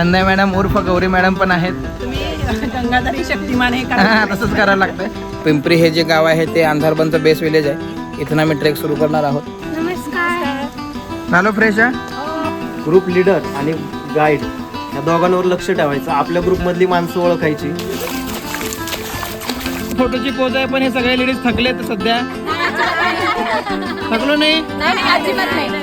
संध्या madam उर्फ Gauri madam पण आहेत. गंगाधरी शक्तिमान हे हा, तसंच करावं लागतंय. पिंपरी हे जे गाव आहे ते अंधारबनचं बेस विलेज आहे. इथून आम्ही ट्रेक सुरू करणार आहोत. नमस्कार. झालो फ्रेश आहे ग्रुप लीडर आणि गाईड या दोघांवर लक्ष ठेवायचं. आपल्या ग्रुपमधली माणसं ओळखायची. फोटोची पोज आहे पण हे सगळे लेडीज थकले तर सध्या. थकलो नाही? अजिबात नाही अजिबात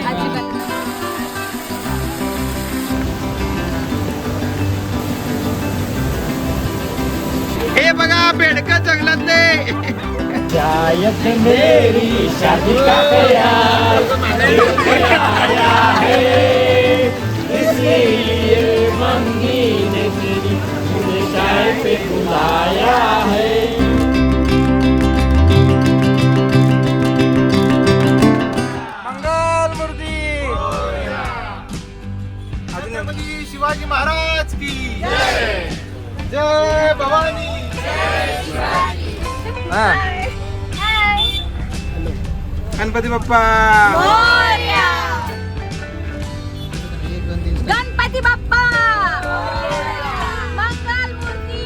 हे बघा बेडक जंगलात ते. मंगल मूर्ती छत्रपती शिवाजी महाराज की। जय भवानी। हा. गणपती बाप्पा. गणपती बाप्पा. मंगल मूर्ती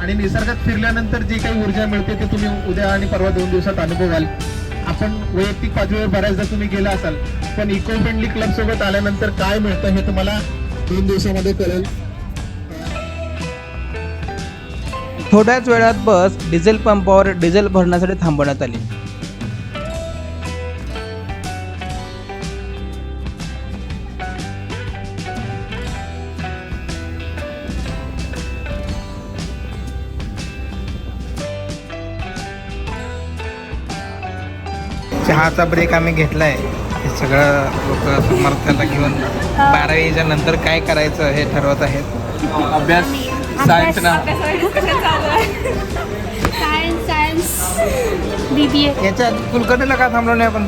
आणि निसर्गात फिरल्यानंतर जी काही ऊर्जा मिळते ते तुम्ही उद्या आणि परवा दोन दिवसात अनुभवाल. आपण वैयक्तिक पातळीवर बऱ्याचदा तुम्ही गेला असाल पण इको फ्रेंडली क्लब सोबत आल्यानंतर काय मिळतं हे तुम्हाला दोन दिवसामध्ये कळेल. थोड्याच वेळात बस डिझेल पंपावर डिझेल भरण्यासाठी थांबवण्यात आली. चहाचा ब्रेक आम्ही घेतलाय. हे सगळं लोक समर्थाला घेऊन बारावीच्या नंतर काय करायचं हे ठरवत आहेत. अभ्यास सायन्स ना. सायन्स सायन्स बी बी ए याच्या कुलकर्णीला का थांबलो नाही आपण?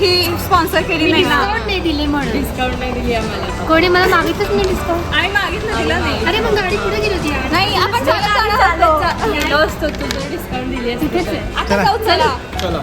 ही स्पॉन्सर केली नाही ना. डिस्काउंट नाही दिली म्हणून. डिस्काउंट नाही दिली आम्हाला. कोणी मला मागितलंच नाही डिस्काउंट आणि मागितलं दिलं नाही. अरे मग गाडी कुठे गेली होती? यार? नाही आपण गेलो असतो तुझं डिस्काउंट दिली असती. तिथेच आहे. आता चला. जाऊ चला. चला.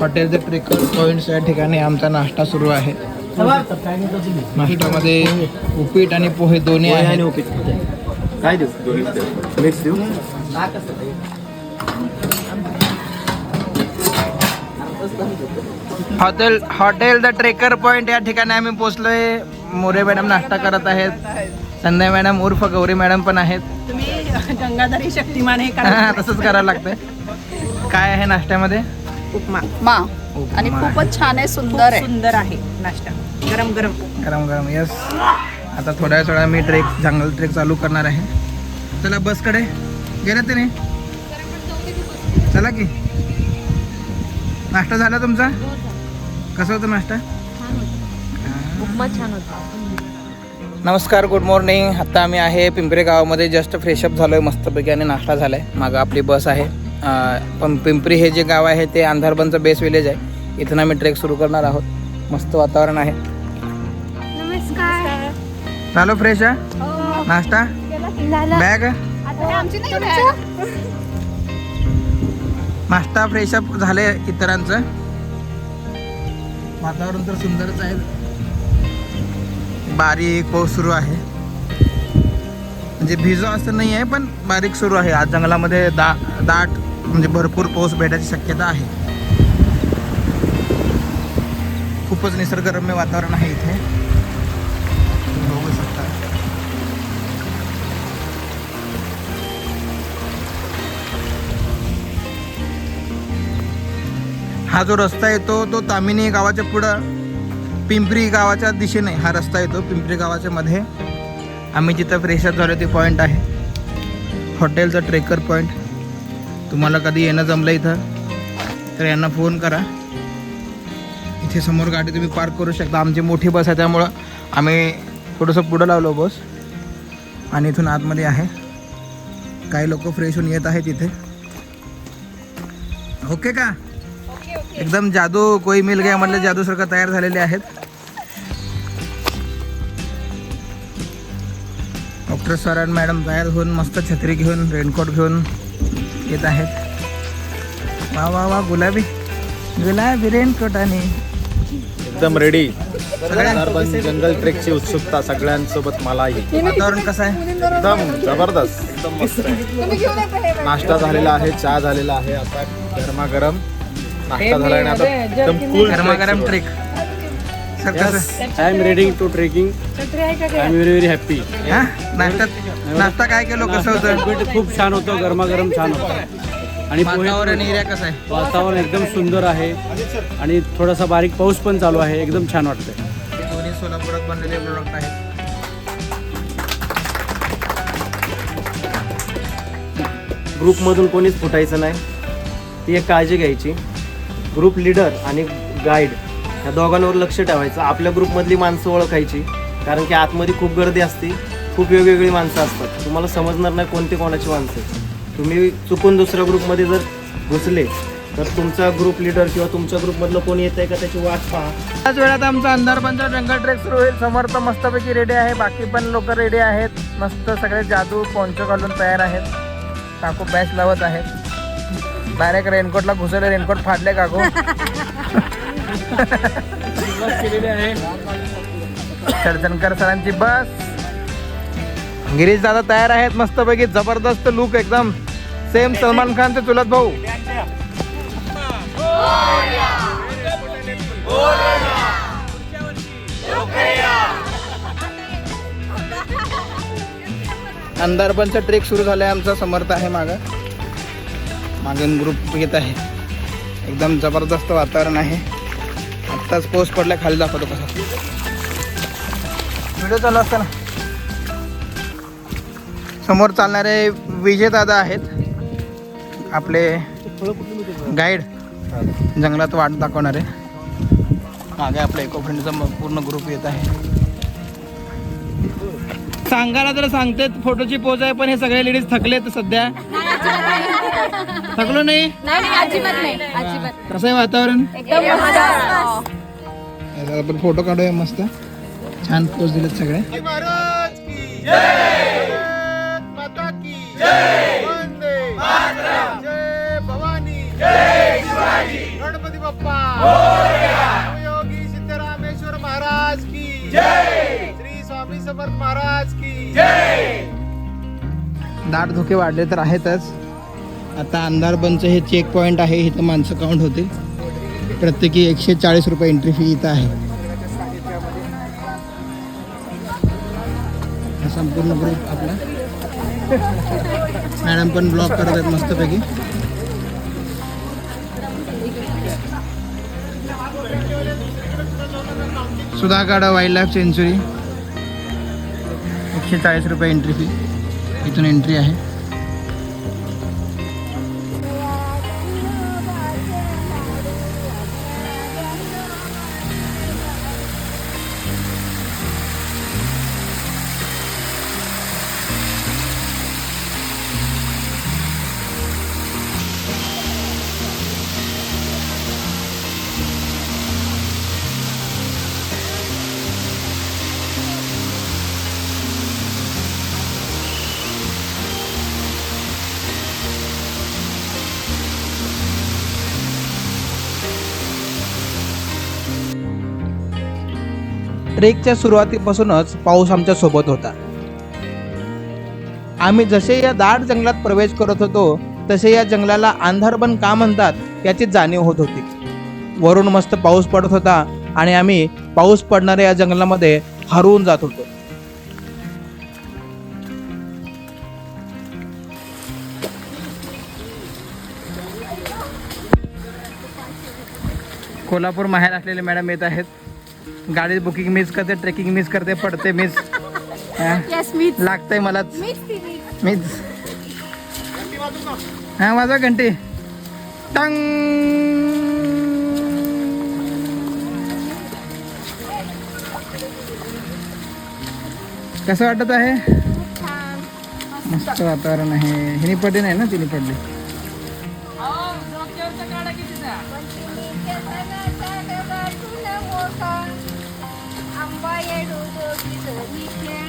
हॉटेल द ट्रेकर पॉईंट्स या ठिकाणी आमचा नाश्ता सुरू आहे. नाश्त्यामध्ये उपीट आणि पोहे दोन्ही पोहे आणि आहेत उपीट काय देऊ? मिक्स देऊ? Hotel hotel the trekker point या ठिकाणी आम्ही पोचलोय मोरे मॅडम नाश्ता करत आहेत. संध्या मॅडम उर्फ गौरी मॅडम पण आहेत. तुम्ही गंगाधरी शक्तिमान हे हा, करा तसंच करावं लागतंय. काय आहे नाश्त्यामध्ये? उपमा. मा उपमा. आणि आहे. खूपच छान आहे सुंदर आहे. सुंदर आहे नाश्ता. गरम गरम. गरम गरम यस आता थोड्या वेळा मी ट्रेक जंगल ट्रेक चालू करणार आहे. चला बसकडे. गेले ते नाही चला की. नाश्ता झाला तुमचा? कसं होतं नाश्ता? उपमा छान होता. नमस्कार गुड मॉर्निंग आता आम्ही आहे पिंपरी गावामध्ये. जस्ट फ्रेशअप झालो आहे मस्तपैकी आणि नाश्ता झाला आहे मागं आपली बस आहे. पण पिंपरी हे जे गाव आहे ते अंधारबनचं बेस विलेज आहे. इथून आम्ही ट्रेक सुरू करणार आहोत. मस्त वातावरण आहे. नमस्कार. झालो फ्रेश आहे? नाश्ता? बॅग? नाश्ता फ्रेशअप झाले इतरांचं. वातावरण तर सुंदरच आहे. बारीक पाऊस सुरू आहे. म्हणजे भिजो असं नाही आहे पण बारीक सुरू आहे. आज जंगलामध्ये दा दाट म्हणजे भरपूर पाऊस भेटायची शक्यता आहे. खूपच निसर्गरम्य वातावरण आहे इथे. बघू शकता. हा जो रस्ता येतो तो तामिनी गावाच्या पुढं पिंपरी गावाच्या दिशेने हा रस्ता येतो पिंपरी गावाच्या मध्ये. आम्ही जिथं फ्रेशअप झालो ते पॉईंट आहे. हॉटेलचा ट्रेकर पॉईंट तुम्हाला कधी येणं जमलं इथं तर यांना फोन करा. इथे समोर गाडी तुम्ही पार्क करू शकता. आमची मोठी बस आहे त्यामुळं आम्ही थोडंसं पुढं लावलो बस. आणि इथून आतमध्ये आहे. काही लोक फ्रेश होऊन येत आहेत इथे. ओके का? एकदम जादू कोई मिल गया म्हटलं जादूसारखं तयार झालेले आहेत. डॉक्टर सर मॅडम तयार होऊन मस्त छत्री घेऊन रेनकोट घेऊन येत आहेत. वा वा वा गुलाबी. गुलाबी रेनकोट आणि एकदम रेडी जंगल ट्रेकची उत्सुकता सगळ्यांसोबत मलाही वातावरण कसं आहे? एकदम जबरदस्त. एकदम मस्त आहे. नाश्ता झालेला आहे चहा झालेला आहे. आता गरमागरम. नाश्ता झाला आणि आता एकदम कूल गरमागरम ट्रेक सर कसं I am ready to trekking I am very very happy हा? नाश्ता नाश्ता काय केलो? कसं होतं? खूप छान होतं गरमागरम छान होतं. आणि वातावरण एरिया कसं आहे? वातावरण एकदम सुंदर आहे. आणि थोडासा बारीक पाऊस पण चालू आहे एकदम छान वाटतंय. हे दोन्ही सोलापुरात बनलेले प्रोडक्ट आहेत. ग्रुपमधून कोणीच फुटायचं नाही. ती एक काळजी घ्यायची. ग्रुप लीडर आणि गाईड या दोघांवर लक्ष ठेवायचं. आपल्या ग्रुपमधली माणसं ओळखायची. कारण की आतमध्ये खूप गर्दी असते. खूप वेगवेगळी माणसं असतात. तुम्हाला समजणार नाही कोणती कोणाची माणसं. तुम्ही चुकून दुसऱ्या ग्रुपमध्ये जर घुसले तर तुमचा ग्रुप लीडर किंवा तुमच्या ग्रुपमधलं कोणी येत आहे का त्याची वाट पहा. त्याच वेळात आमचा अंधारबंद जंगल ट्रेक सुरू होईल. समर्थ मस्तपैकी रेडी आहे. बाकी पण लोक रेडी आहेत. मस्त सगळे जादू पोंचो घालून तयार आहेत. काकू बॅच लावत आहेत. डायरेक्ट रेनकोटला घुसले रेनकोट फाडले काकू. सर्जनकर सरांची बस. गिरीश दादा तयार आहेत मस्तपैकी जबरदस्त लुक एकदम. सेम सलमान खानचे चुलत भाऊ. अंधारपणचा ट्रेक सुरू झालाय आमचा समर्थ आहे मागं. मागून ग्रुप घेत आहे. एकदम जबरदस्त वातावरण आहे. आत्ताच पाऊस पडला खाली दाखवतो कसा. व्हिडिओ चालू असताना समोर चालणारे विजय दादा आहेत. आपले गाईड जंगलात वाट दाखवणारे. मागे आपल्या इको फ्रेंडचा पूर्ण ग्रुप येत आहे. सांगायला तर सांगते फोटोची पोज आहे पण हे सगळे लेडीज थकलेत सध्या. थकलो नाही? अजिबात नाही अजिबात कसं आहे वातावरण? आपण फोटो काढूया मस्त. छान पोच दिलेत सगळे. गणपती बाप्पा योगी सिद्धरामेश्वर महाराज की श्री स्वामी समर्थ महाराज की दाट धोके वाढले तर आहेतच. आता अंधार बंच हे चेक पॉईंट आहे इथं माणसं काउंट होते प्रत्येकी एकशे चाळीस रुपये एंट्री फी इथं आहे. संपूर्ण ग्रुप आपला. मॅडम पण ब्लॉक करत आहेत मस्तपैकी. सुधागड वाईल्ड लाईफ सेंचुरी एकशे चाळीस रुपये एंट्री फी इथून एंट्री आहे. ट्रेकच्या सुरुवातीपासूनच पाऊस आमच्यासोबत होता. आम्ही जसे या दाट जंगलात प्रवेश करत होतो तसे या जंगलाला अंधारबन का म्हणतात याची जाणीव होत होती. वरून मस्त पाऊस पडत होता आणि आम्ही पाऊस पडणाऱ्या या जंगलामध्ये हरवून जात होतो. कोल्हापूर माहेर असलेले मॅडम येत आहेत. गाडी बुकिंग मिस करते ट्रेकिंग मिस करते पडते मिस लागतंय मलाच मीच हा वाजा घंटे. टांग. कसं वाटत आहे? मस्त वातावरण आहे. हिनी पडली नाही ना तिने पडली.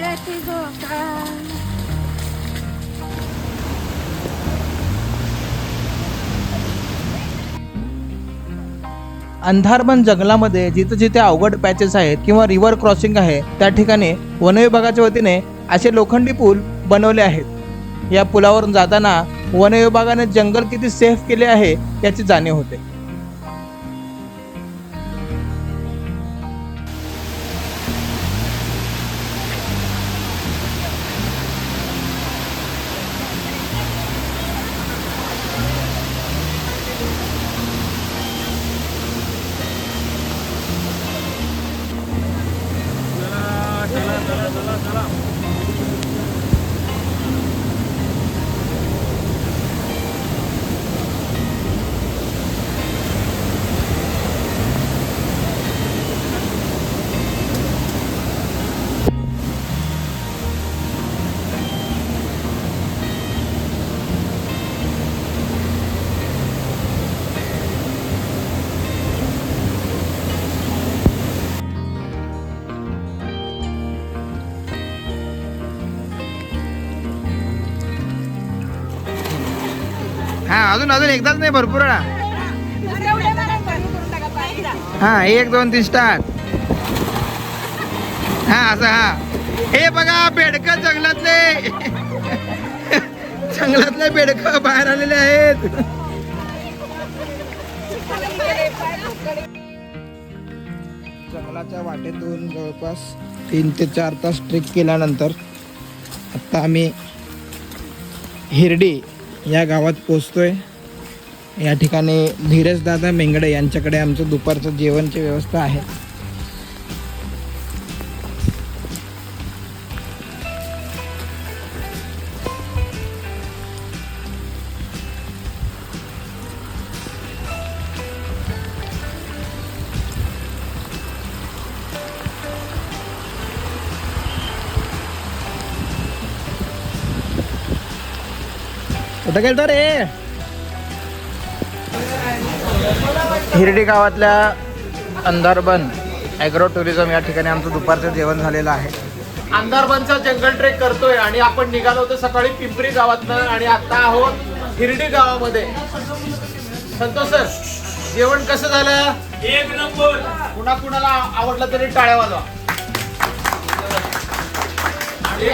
झोका अंधारबन जंगलामध्ये जिथे जिथे अवघड पॅचेस आहेत किंवा रिव्हर क्रॉसिंग आहे त्या ठिकाणी वनविभागाच्या वतीने असे लोखंडी पूल बनवले आहेत. या पुलावरून जाताना वनविभागाने जंगल किती सेफ केले आहे याची जाणीव होते. अजून अजून एकदाच नाही भरपूर वेळा. हा एक दोन तीन स्टार हा असं हा. हे बघा बेडक जंगलातले. जंगलातले बेडक बाहेर आलेले आहेत. जंगलाच्या वाटेतून जवळपास तीन ते चार तास ट्रेक केल्यानंतर आत्ता आम्ही हिरडी या गावात पोचतोय या ठिकाणी धीरजदादा मेंगडे यांच्याकडे आमचं दुपारचं जेवणची व्यवस्था आहे. कुठं गेलतो रे? हिरडी गावातल्या अंधारबन ॲग्रो टुरिझम या ठिकाणी आमचं दुपारचं जेवण झालेलं आहे. अंधारबनचा जंगल ट्रेक करतोय आणि आपण निघालो होतो सकाळी पिंपरी गावातनं आणि आता आहोत हिरडी गावामध्ये. संतोष सर जेवण कसं झालं? एक नंबर. कुणा कुणाला आवडलं तरी टाळ्या वाजवा. आणि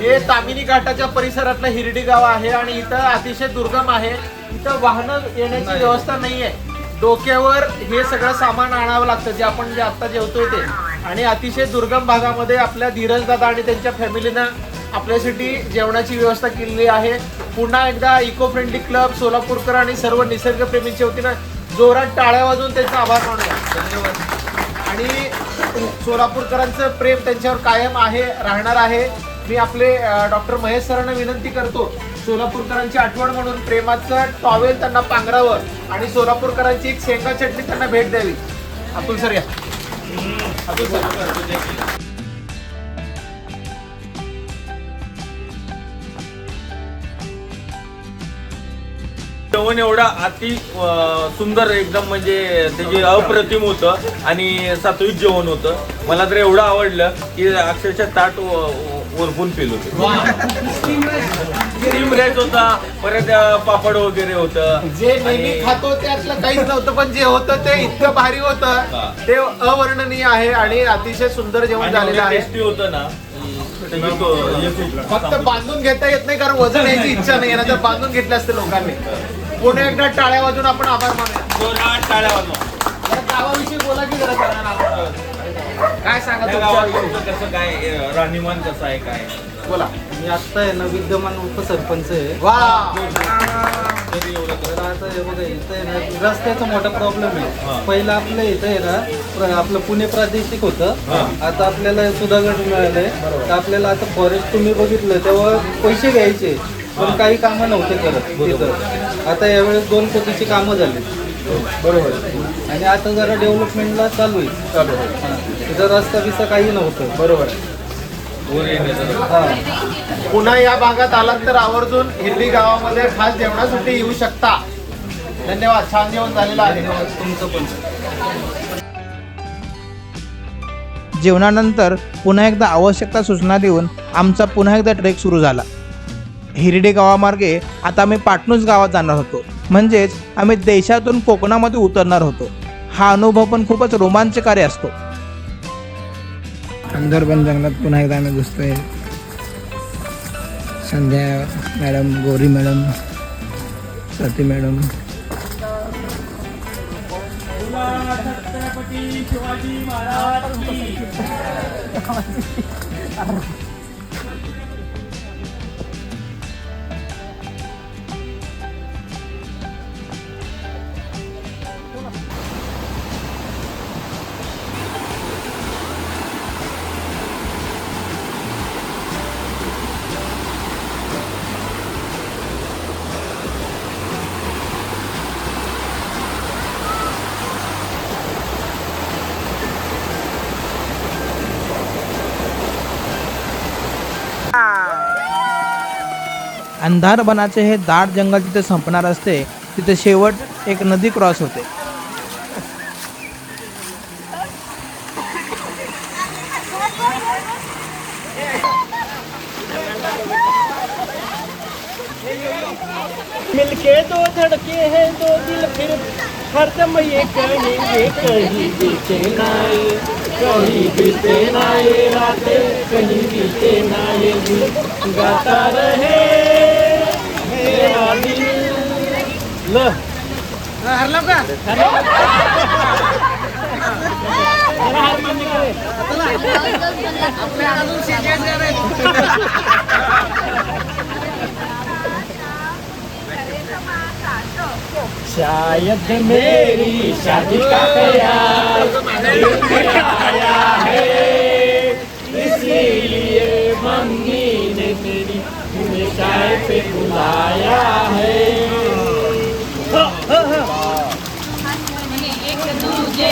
हे तामिनी घाटाच्या परिसरातलं हिरडी गाव आहे आणि इथं अतिशय दुर्गम आहे. इथं वाहनं येण्याची व्यवस्था नाहीये. डोक्यावर हे सगळं सामान आणावं लागतं जे आपण जे आता जेवतोय ते. आणि अतिशय दुर्गम भागामध्ये आपल्या धीरज दादा आणि त्यांच्या फॅमिलीनं आपल्यासाठी जेवणाची व्यवस्था केलेली आहे. पुन्हा एकदा इको फ्रेंडली क्लब सोलापूरकर आणि सर्व निसर्गप्रेमींच्या वतीनं जोरात टाळ्या वाजवून त्यांचा आभार मानूया. धन्यवाद. आणि सोलापूरकरांचं प्रेम त्यांच्यावर कायम आहे राहणार आहे. मी आपले डॉक्टर महेश सरांना विनंती करतो सोलापूरकरांची आठवण म्हणून प्रेमाचं टॉवेल त्यांना पांघरावं आणि सोलापूरकरांची एक शेंगा चटणी त्यांना भेट द्यावी. अतुल सर या. अतुल सर. जेवण एवढा अति सुंदर एकदम म्हणजे त्याचे अप्रतिम होतं आणि सात्विक जेवण होतं. मला तर एवढं आवडलं की अक्षरशः ताट वरपून पेल होते. राईस होता परत पापड वगैरे होतं. जे नेहमी खातो त्यातलं काहीच नव्हतं पण जे होतं ते इतकं भारी हा. होतं ते अवर्णनीय आहे आणि अतिशय सुंदर जेवण झालेलं आहे. टेस्टी होतं ना हे फक्त बांधून घेता येत नाही कारण वजन यायची इच्छा नाही ना तर बांधून घेतले असते लोकांनी. पुन्हा एकदा टाळ्या वाजून आपण आभार मानूया. जोरात टाळ्या वाजवा. या गावाविषयी बोला की जरा सगळ्यांना. काय सांगा त्या गावात? तुमचं कसं काय अं, राहणीमान कसं आहे काय? बोला. मी आत्ता आहे ना विद्यमान उपसरपंच आहे. वा! तर आता हे बघा इथं आहे ना रस्त्याचा मोठा प्रॉब्लेम हा. आहे पहिलं आपलं इथं आहे ना प्र- आपलं पुणे प्रादेशिक होतं. हा. आता आपल्याला सुधागड मिळालंय तर आपल्याला आता फॉरेस्ट तुम्ही बघितलं तेव्हा पैसे घ्यायचे. पण काही कामं नव्हते करत तिथं आता यावेळेस दोन कोटीची कामं झाली. बरोबर. आणि आता जरा डेव्हलपमेंटला चालू आहे. चालू आहे. तिथं रस्ता बिस्ता काही नव्हतं. बरोबर. हा पुन्हा या भागात आलात तर आवर्जून हिरडी गावामध्ये खास जेवणासाठी येऊ शकता. धन्यवाद. छान जेवण झालेलं आहे. तुमचं पण. जेवणानंतर पुन्हा एकदा आवश्यकता सूचना देऊन आमचा पुन्हा एकदा ट्रेक सुरू झाला. हिरडे गावामार्गे आता आम्ही पाटणूस गावात जाणार होतो. म्हणजेच आम्ही देशातून कोकणामध्ये उतरणार होतो. हा अनुभव पण खूपच रोमांचकारी असतो. अंदरबन जंगलात पुन्हा एकदा आम्ही घुसतोय. Sandhya madam Gauri madam Swati madam. अंधारबनाचे हे दाट जंगल तिथे संपणार असते तिथे शेवट एक नदी क्रॉस होते. मिलके दो धड़के हैं दो दिल फिर हरदम ये कहेंगे कहीं बीते ना ये कहीं बीते ना ये रातें कहीं बीते नाए दिन गाता रहे। ल। शायद मेरी शादी का प्यार दिल में आया है। इसीलिए मम्मी ने तेरी तुम्हें चाय पे बुलाया है। હા હા. મને એક તું કે